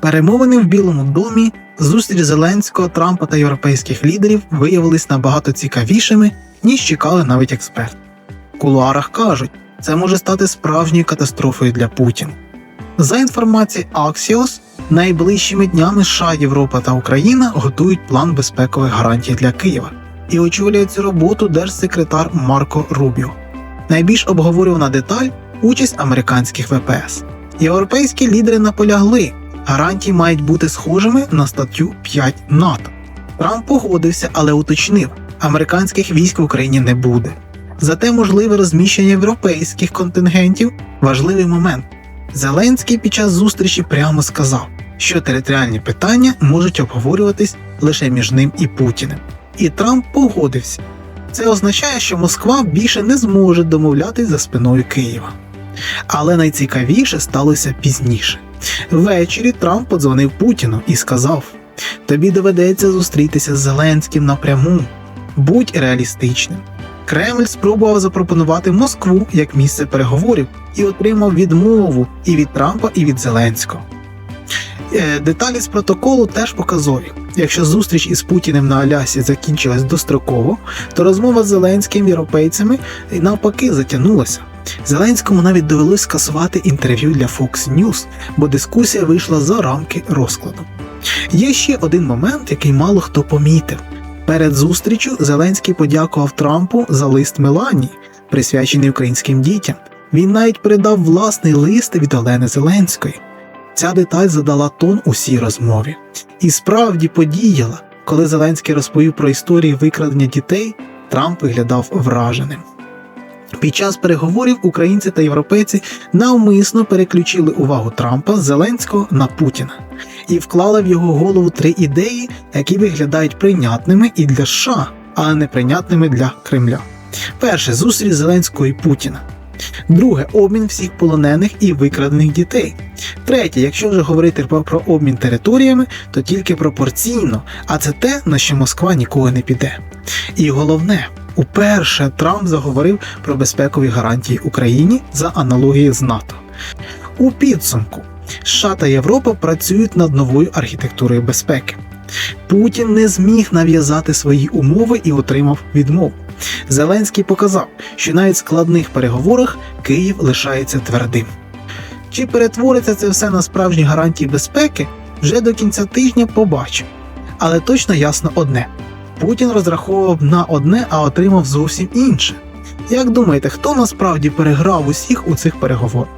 Перемовини в Білому домі, зустріч Зеленського, Трампа та європейських лідерів виявились набагато цікавішими, ніж чекали навіть експерти. В кулуарах кажуть, це може стати справжньою катастрофою для Путіна. За інформацією Axios, найближчими днями США, Європа та Україна готують план безпекових гарантій для Києва і очолює цю роботу держсекретар Марко Рубіо. Найбільш обговорювана деталь участь американських ВПС. Європейські лідери наполягли, гарантії мають бути схожими на статтю 5 НАТО. Трамп погодився, але уточнив, американських військ в Україні не буде. Зате можливе розміщення європейських контингентів важливий момент. Зеленський під час зустрічі прямо сказав, що територіальні питання можуть обговорюватись лише між ним і Путіним. І Трамп погодився. Це означає, що Москва більше не зможе домовлятись за спиною Києва. Але найцікавіше сталося пізніше. Ввечері Трамп подзвонив Путіну і сказав: Тобі доведеться зустрітися з Зеленським напряму. Будь реалістичним. Кремль спробував запропонувати Москву як місце переговорів і отримав відмову і від Трампа, і від Зеленського. Е, Деталі з протоколу теж показові. Якщо зустріч із Путіним на Алясі закінчилась достроково, то розмова з Зеленським європейцями навпаки затягнулася. Зеленському навіть довелось скасувати інтерв'ю для Fox News, бо дискусія вийшла за рамки розкладу. Є ще один момент, який мало хто помітив. Перед зустрічю Зеленський подякував Трампу за лист Меланії, присвячений українським дітям. Він навіть передав власний лист від Олени Зеленської. Ця деталь задала тон усій розмові. І справді подіяла, коли Зеленський розповів про історії викрадення дітей, Трамп виглядав враженим. Під час переговорів українці та європейці навмисно переключили увагу Трампа Зеленського на Путіна і вклали в його голову три ідеї, які виглядають прийнятними і для США, а не прийнятними для Кремля. Перше зустріч Зеленського і Путіна. Друге обмін всіх полонених і викрадених дітей. Третє, якщо вже говорити про, обмін територіями, то тільки пропорційно, а це те, на що Москва ніколи не піде. І головне, уперше Трамп заговорив про безпекові гарантії Україні за аналогією з НАТО. У підсумку США та Європа працюють над новою архітектурою безпеки. Путін не зміг нав'язати свої умови і отримав відмову. Зеленський показав, що навіть в складних переговорах Київ лишається твердим. Чи перетвориться це все на справжні гарантії безпеки, вже до кінця тижня побачимо. Але точно ясно одне: Путін розраховував на одне, а отримав зовсім інше. Як думаєте, хто насправді переграв усіх у цих переговорах?